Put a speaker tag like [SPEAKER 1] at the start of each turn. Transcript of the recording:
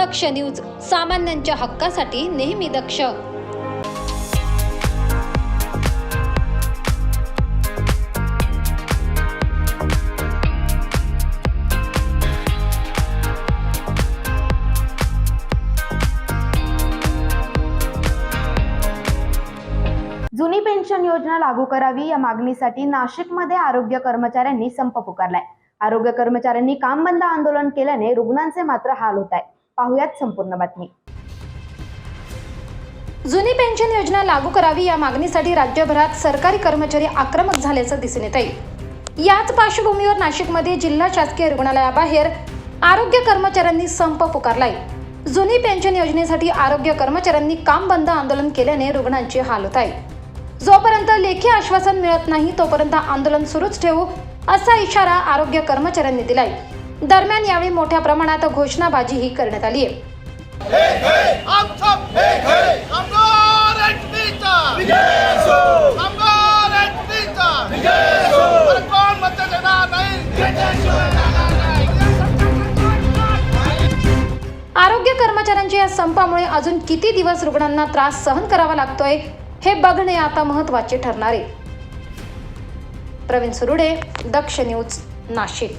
[SPEAKER 1] दक्ष news सामान्यांच्या हक्कासाठी नेहमी दक्ष.
[SPEAKER 2] जुनी पेन्शन योजना लागू करावी या मागणीसाठी नाशिकमध्ये आरोग्य कर्मचाऱ्यांनी संप पुकारलाय. आरोग्य कर्मचाऱ्यांनी काम बंद आंदोलन केल्याने रुग्णांचे मात्र हाल होत आहे पाहुयात संपूर्ण बातमी.
[SPEAKER 1] जुनी पेन्शन योजना लागू करावी या मागणीसाठी राज्यभरात सरकारी कर्मचारी आक्रमक झाल्याचं दिसून येत आहे याच पार्श्वभूमीवर नाशिकमध्ये जिल्हा शासकीय रुग्णालयाबाहेर आरोग्य कर्मचाऱ्यांनी संप पुकारलाय. जुनी पेन्शन योजनेसाठी आरोग्य कर्मचाऱ्यांनी काम बंद आंदोलन केल्याने रुग्णांचे हाल होत आहे जोपर्यंत लेखी आश्वासन मिळत नाही तोपर्यंत आंदोलन सुरूच ठेवू असा इशारा आरोग्य कर्मचाऱ्यांनी दिलाय. दरम्यान यावेळी मोठ्या प्रमाणात घोषणाबाजीही करण्यात आली आहे. आरोग्य कर्मचाऱ्यांच्या या संपामुळे अजून किती दिवस रुग्णांना त्रास सहन करावा लागतोय हे बघणे आता महत्त्वाचे ठरणार आहे. प्रवीण सुरुडे दक्ष न्यूज नाशिक.